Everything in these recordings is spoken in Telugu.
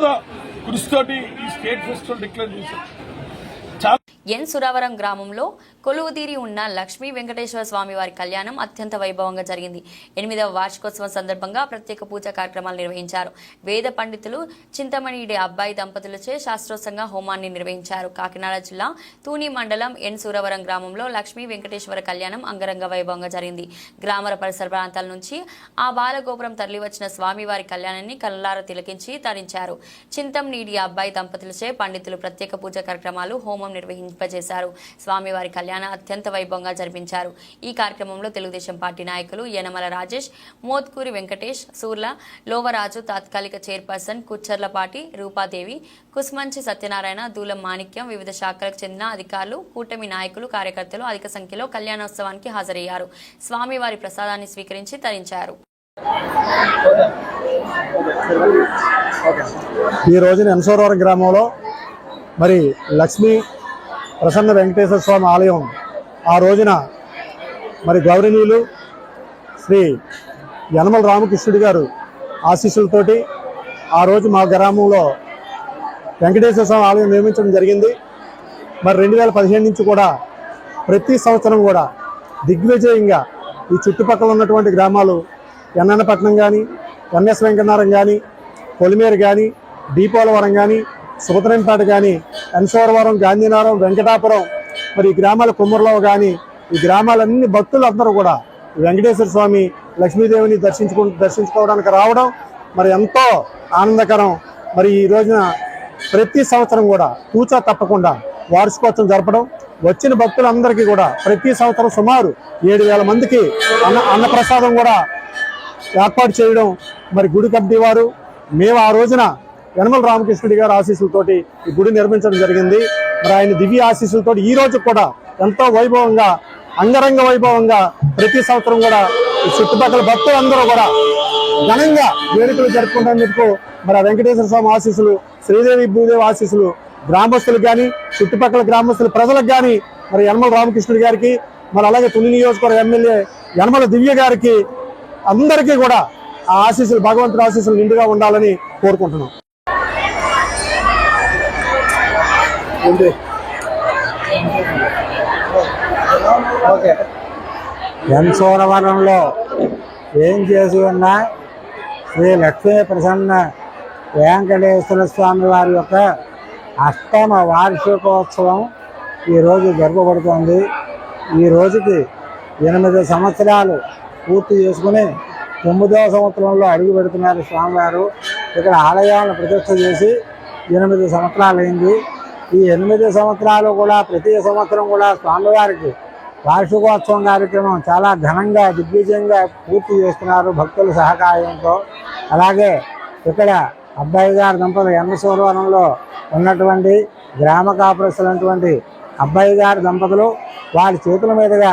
కృషితోటి ఈ స్టేట్ ఫెస్టివల్ డిక్లేర్ చేశారు. ఎన్ సురావరం గ్రామంలో కొలువు తీరి ఉన్న లక్ష్మీ వెంకటేశ్వర స్వామి వారి కళ్యాణం అత్యంత వైభవంగా జరిగింది. ఎనిమిదవ వార్షికోత్సవం సందర్భంగా ప్రత్యేక పూజా కార్యక్రమాలు నిర్వహించారు. వేద పండితులు చింతమణిడి అబ్బాయి దంపతులచే శాస్త్రోత్సంగా హోమాన్ని నిర్వహించారు. కాకినాడ జిల్లా తూని మండలం ఎన్ సూరవరం గ్రామంలో లక్ష్మీ వెంకటేశ్వర కళ్యాణం అంగరంగ వైభవంగా జరిగింది. గ్రామ పరిసర ప్రాంతాల నుంచి ఆ బాలగోపురం తరలివచ్చిన స్వామివారి కళ్యాణాన్ని కల్లార తిలకించి తరించారు. చింతం నీడి అబ్బాయి దంపతులచే పండితులు ప్రత్యేక పూజా కార్యక్రమాలు హోమం నిర్వహింపజేశారు. స్వామివారి కళ్యాణం అత్యంత వైభవంగా జరిపించారు. ఈ కార్యక్రమంలో తెలుగుదేశం పార్టీ నాయకులు యనమల రాజేష్ మోత్కూరి వెంకటేష్ సూర్ల లోవరాజు తాత్కాలిక చైర్పర్సన్ కుచ్చర్లపాటి రూపాదేవి కుస్మంచి సత్యనారాయణ దూలం మాణిక్యం వివిధ శాఖలకు చెందిన అధికారులు కూటమి నాయకులు కార్యకర్తలు అధిక సంఖ్యలో కళ్యాణోత్సవానికి హాజరయ్యారు. స్వామివారి ప్రసాదాన్ని స్వీకరించి తరించారు. ఈ రోజున ఎన్సోరవరం గ్రామంలో మరి లక్ష్మీ ప్రసన్న వెంకటేశ్వర స్వామి ఆలయం ఆ రోజున మరి గౌరవనీయులు శ్రీ యనమల రామకృష్ణుడి గారు ఆశీస్సులతోటి ఆ రోజు మా గ్రామంలో వెంకటేశ్వర స్వామి ఆలయం నిర్మించడం జరిగింది. మరి రెండు వేల పదిహేను నుంచి కూడా ప్రతి సంవత్సరం కూడా దిగ్విజయంగా ఈ చుట్టుపక్కల ఉన్నటువంటి గ్రామాలు ఎన్నన్నపట్నం కానీ ఎన్ఎస్ వెంకటనారం కానీ పొలిమేరు కానీ డీపోలవరం కానీ సుభద్రంపేట కానీ ఎన్సోరవరం గాంధీనగరం వెంకటాపురం మరి ఈ గ్రామాల కుమ్మరిలో కానీ ఈ గ్రామాలన్ని భక్తులందరూ కూడా వెంకటేశ్వర స్వామి లక్ష్మీదేవిని దర్శించుకు దర్శించుకోవడానికి రావడం మరి ఎంతో ఆనందకరం. మరి ఈ రోజున ప్రతి సంవత్సరం కూడా తూచా తప్పకుండా వార్షికోత్సవం జరపడం వచ్చిన భక్తులందరికీ కూడా ప్రతి సంవత్సరం సుమారు ఏడు వేల మందికి అన్న అన్నప్రసాదం కూడా ఏర్పాటు చేయడం మరి గుడి కమిటీ వారు మేము ఆ రోజున యనమల రామకృష్ణుడి గారి ఆశీస్సులతోటి ఈ గుడి నిర్మించడం జరిగింది. మరి ఆయన దివ్య ఆశీస్సులతో ఈ రోజు కూడా ఎంతో వైభవంగా అంగరంగ వైభవంగా ప్రతి సంవత్సరం కూడా ఈ చుట్టుపక్కల భక్తులందరూ కూడా ఘనంగా వేడుకలు జరుపుకుంటున్నందుకు మరి వెంకటేశ్వర స్వామి ఆశీస్సులు శ్రీదేవి భూదేవి ఆశీస్సులు గ్రామస్తులకు కానీ చుట్టుపక్కల గ్రామస్తుల ప్రజలకు కానీ మరి యనమల రామకృష్ణుడి గారికి మరి అలాగే తుని నియోజకవర్గ ఎమ్మెల్యే యనమల దివ్య గారికి అందరికీ కూడా ఆ ఆశీస్సులు భగవంతుడి ఆశీస్సులు నిండుగా ఉండాలని కోరుకుంటున్నాం. ఎన్సోరవరంలో ఏం చేసి ఉన్న శ్రీ లక్ష్మీ ప్రసన్న వెంకటేశ్వర స్వామి వారి యొక్క అష్టమ వార్షికోత్సవం ఈరోజు జరపబడుతోంది ఈ రోజుకి ఎనిమిది సంవత్సరాలు పూర్తి చేసుకుని తొమ్మిదవ సంవత్సరంలో అడుగు పెడుతున్నారు స్వామివారు. ఇక్కడ ఆలయాలను ప్రతిష్ఠ చేసి ఎనిమిది సంవత్సరాలు అయింది ఈ ఎనిమిది సంవత్సరాలు కూడా ప్రతి సంవత్సరం కూడా స్వామివారికి వార్షికోత్సవం కార్యక్రమం చాలా ఘనంగా దిగ్విజయంగా పూర్తి చేస్తున్నారు భక్తుల సహకారంతో. అలాగే ఇక్కడ అబ్బాయి గారి దంపతులు ఎన్నసూరవరంలో ఉన్నటువంటి గ్రామ కాపురస్తులైనటువంటి అబ్బాయి గారి దంపతులు వారి చేతుల మీదుగా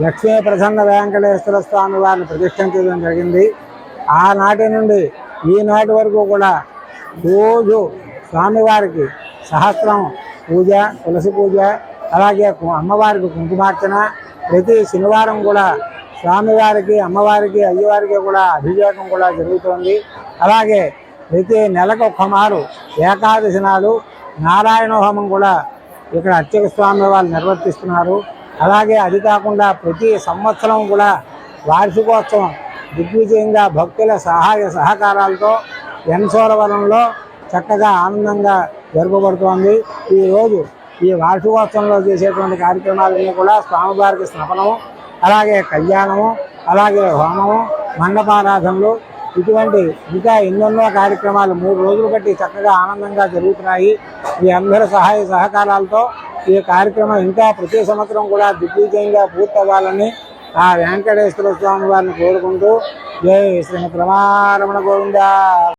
లక్ష్మీ ప్రసన్న వెంకటేశ్వర స్వామి వారిని ప్రతిష్ఠించడం జరిగింది. ఆనాటి నుండి ఈనాటి వరకు కూడా రోజు స్వామివారికి సహస్రం పూజ తులసి పూజ అలాగే అమ్మవారికి కుంకుమార్చన. ప్రతి శనివారం కూడా స్వామివారికి అమ్మవారికి అయ్యవారికి కూడా అభిషేకం కూడా జరుగుతోంది. అలాగే ప్రతి నెలకు ఒక్క మారు ఏకాదశి నాడు నారాయణ హోమం కూడా ఇక్కడ అర్చక స్వామి వాళ్ళు నిర్వర్తిస్తున్నారు. అలాగే అది కాకుండా ప్రతి సంవత్సరం కూడా వార్షికోత్సవం దిగ్విజయంగా భక్తుల సహాయ సహకారాలతో ఎన్సోరవరంలో చక్కగా ఆనందంగా జరుపబడుతోంది ఈరోజు ఈ వార్షికోత్సవంలో చేసేటువంటి కార్యక్రమాలన్నీ కూడా స్వామివారికి స్నాపనము అలాగే కళ్యాణము అలాగే హోమము మండపారాధనలు. ఇటువంటి ఇంకా ఎన్నెన్నో కార్యక్రమాలు మూడు రోజులు బట్టి చక్కగా ఆనందంగా జరుగుతున్నాయి. ఈ అందరి సహాయ సహకారాలతో ఈ కార్యక్రమం ఇంకా ప్రతి సంవత్సరం కూడా దిగ్విజయంగా పూర్తవ్వాలని ఆ వెంకటేశ్వర స్వామి వారిని కోరుకుంటూ జై శ్రీ ప్రమారమణ గోవింద.